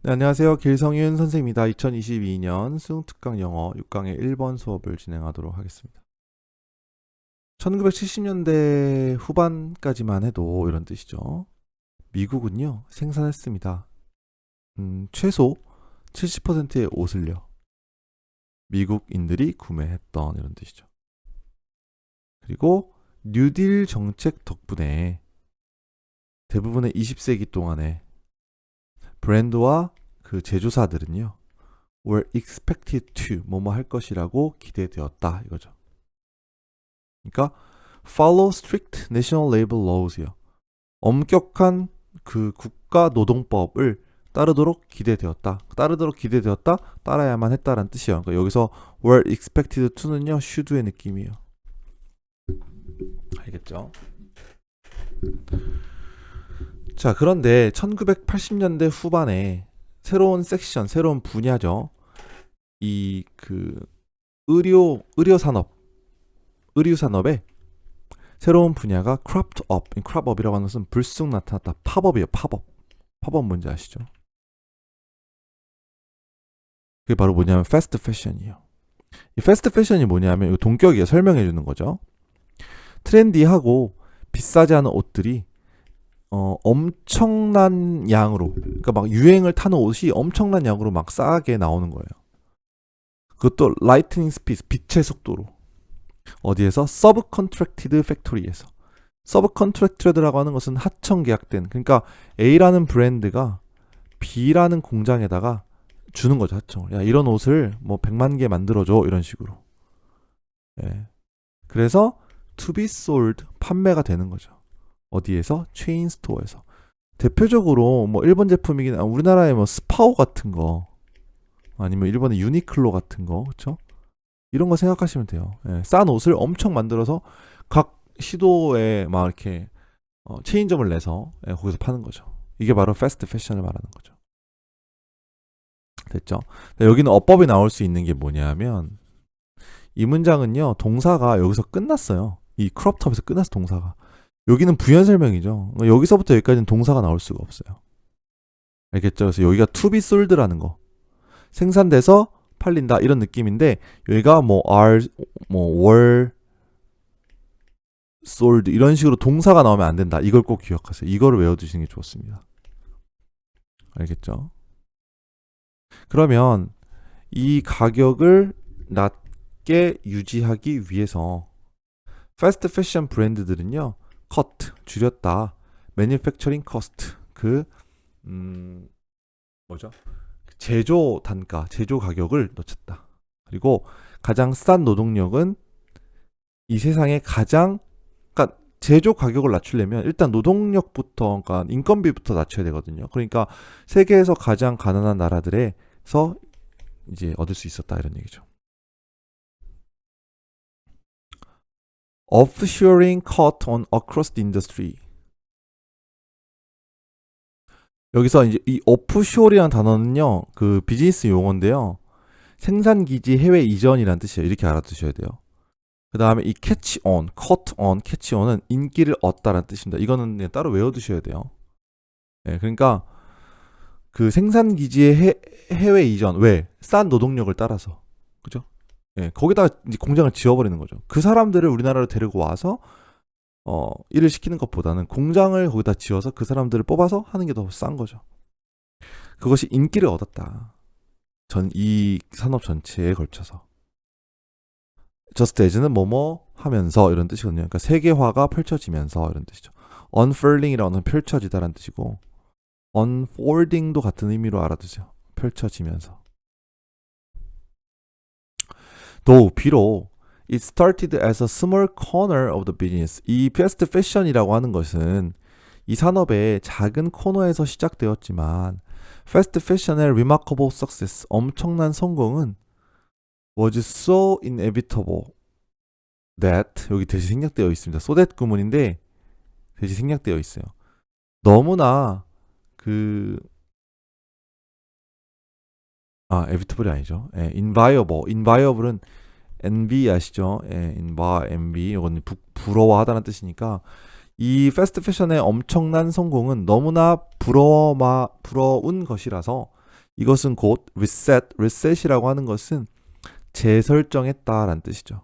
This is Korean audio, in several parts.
네, 안녕하세요. 길성윤 선생입니다. 2022년 수능특강 영어 6강의 1번 수업을 진행하도록 하겠습니다. 1970년대 후반까지만 해도 이런 뜻이죠. 미국은요, 생산했습니다. 음, 최소 70%의 옷을요. 미국인들이 구매했던 이런 뜻이죠. 그리고 뉴딜 정책 덕분에 대부분의 20세기 동안에 브랜드와 그 제조사들은요. were expected to 뭐뭐 할 것이라고 기대되었다 이거죠. 그러니까 follow strict national labor laws요. 엄격한 그 국가 노동법을 따르도록 기대되었다. 따르도록 기대되었다. 따라야만 했다라는 뜻이에요. 그러니까 여기서 were expected to는요. should의 느낌이에요. 알겠죠? 자, 그런데 1980년대 후반에 새로운 섹션, 새로운 분야죠. 이 그 의료 의료 산업 의료 산업에 새로운 분야가 cropped up. 이 crop up이라고 하는 것은 불쑥 나타났다. 팝업이에요. 팝업. 팝업 뭔지 아시죠? 그게 바로 뭐냐면 패스트 패션이에요. 이 패스트 패션이 뭐냐면 이 동격이에요. 설명해 주는 거죠. 트렌디하고 비싸지 않은 옷들이 어, 엄청난 양으로, 그러니까 막 유행을 타는 옷이 엄청난 양으로 막 싸게 나오는 거예요. 그것도 라이트닝 스피드, 빛의 속도로. 어디에서? 서브 컨트랙티드 팩토리에서. 서브 컨트랙트라고 하는 것은 하청 계약된, 그러니까 A라는 브랜드가 B라는 공장에다가 주는 거죠, 하청을. 야, 이런 옷을 뭐 100만 개 만들어줘. 이런 식으로. 예. 그래서 to be sold, 판매가 되는 거죠. 어디에서? 체인 스토어에서. 대표적으로 뭐 일본 제품이긴 아, 우리나라의 뭐 스파오 같은 거 아니면 일본의 유니클로 같은 거 그렇죠? 이런 거 생각하시면 돼요. 예, 싼 옷을 엄청 만들어서 각 시도에 막 이렇게 어, 체인점을 내서 예, 거기서 파는 거죠. 이게 바로 패스트 패션을 말하는 거죠. 됐죠? 네, 여기는 어법이 나올 수 있는 게 뭐냐면 이 문장은요 동사가 여기서 끝났어요. 이 크롭톱에서 끝났어 동사가. 여기는 부연 설명이죠. 여기서부터 여기까지는 동사가 나올 수가 없어요. 알겠죠? 그래서 여기가 to be sold라는 거. 생산돼서 팔린다 이런 느낌인데 여기가 뭐 are 뭐 were sold 이런 식으로 동사가 나오면 안 된다. 이걸 꼭 기억하세요. 이거를 외워 두시는 게 좋습니다. 알겠죠? 그러면 이 가격을 낮게 유지하기 위해서 패스트 패션 브랜드들은요. Cut 줄였다. manufacturing cost 그 음, 뭐죠? 제조 단가, 제조 가격을 놓쳤다. 그리고 가장 싼 노동력은 이 세상에 가장 그러니까 제조 가격을 낮추려면 일단 노동력부터 그러니까 인건비부터 낮춰야 되거든요. 그러니까 세계에서 가장 가난한 나라들에서 이제 얻을 수 있었다 이런 얘기죠. Offshoring caught on across the industry. 여기서 이제 이 offshore이라는 단어는요, 그 비즈니스 용어인데요. 생산 기지 해외 이전이라는 뜻이에요. 이렇게 알아두셔야 돼요. 그 다음에 이 catch on, caught on, catch on은 인기를 얻다라는 뜻입니다. 이거는 그냥 따로 외워두셔야 돼요. 네, 그러니까 그 생산 기지의 해, 해외 이전 왜? 싼 노동력을 따라서 그죠? 예, 거기다가 이제 공장을 지어버리는 거죠. 그 사람들을 우리나라로 데리고 와서 어, 일을 시키는 것보다는 공장을 거기다 지어서 그 사람들을 뽑아서 하는 게 더 싼 거죠. 그것이 인기를 얻었다. 전 이 산업 전체에 걸쳐서. just as는 뭐뭐 하면서 이런 뜻이거든요. 그러니까 세계화가 펼쳐지면서 이런 뜻이죠. unfurling이라는 펼쳐지다라는 뜻이고 unfolding도 같은 의미로 알아두세요. 펼쳐지면서. Though 비록 it started as a small corner of the business. 이 패스트 패션이라고 하는 것은 이 산업의 작은 코너에서 시작되었지만 패스트 패션의 remarkable success, 엄청난 성공은 was so inevitable that 여기 대시 생략되어 있습니다. so that 구문인데 대시 생략되어 있어요. 너무나 그 아, 에비터블이 아니죠. 예, inviable. inviable은 NB 아시죠? 예, inva, NB. 이건 부, 부러워하다는 뜻이니까 이 패스트 패션의 엄청난 성공은 너무나 부러워마 부러운 것이라서 이것은 곧 reset, reset이라고 하는 것은 재설정했다라는 뜻이죠.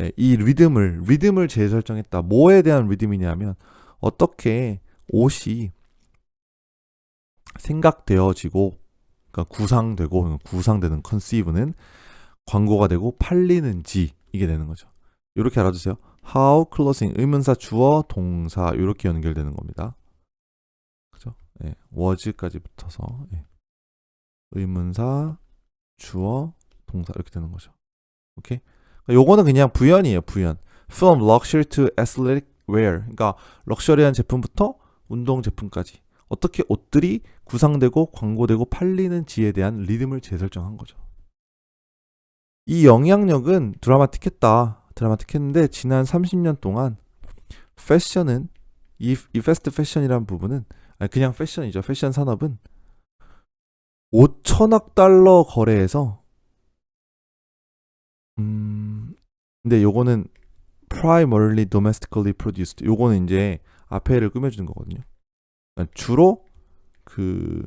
예, 이 리듬을 리듬을 재설정했다. 뭐에 대한 리듬이냐면 어떻게 옷이 생각되어지고 그러니까 구상되고 구상되는 컨시브는 광고가 되고 팔리는지 이게 되는 거죠. 이렇게 알아두세요. How closing 의문사 주어 동사 이렇게 연결되는 겁니다. 그죠? 예, was까지 붙어서 예. 의문사 주어 동사 이렇게 되는 거죠. 오케이? 그러니까 요거는 그냥 부연이에요. 부연. From luxury to athletic wear. 그러니까 럭셔리한 제품부터 운동 제품까지 어떻게 옷들이 구상되고 광고되고 팔리는 지에 대한 리듬을 재설정한 거죠. 이 영향력은 드라마틱했다. 드라마틱했는데 지난 30년 동안 패션은 이, 이 패스트 패션이라는 부분은 그냥 패션이죠. 패션 산업은 5천억 달러 거래에서 음 근데 요거는 primarily domestically produced 요거는 이제 앞에를 꾸며주는 거거든요. 그러니까 주로 그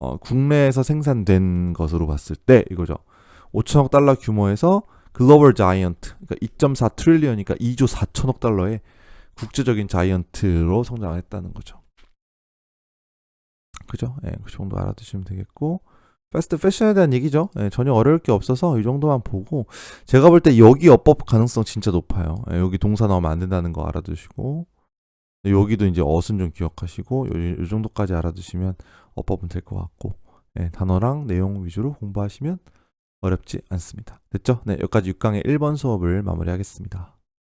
어, 국내에서 생산된 것으로 봤을 때 이거죠. 5천억 달러 규모에서 글로벌 자이언트 그러니까 2.4 트릴리언이니까 2조 4천억 달러의 국제적인 자이언트로 성장했다는 거죠. 그죠? 예, 그 정도 알아두시면 되겠고 패스트 패션에 대한 얘기죠. 예, 전혀 어려울 게 없어서 이 정도만 보고 제가 볼 때 여기 어법 가능성 진짜 높아요. 예, 여기 동사 나오면 안 된다는 거 알아두시고 여기도 이제 어순 좀 기억하시고 요, 요 정도까지 알아두시면 어법은 될 것 같고 예, 단어랑 내용 위주로 공부하시면 어렵지 않습니다. 됐죠? 네, 여기까지 6강의 1번 수업을 마무리하겠습니다.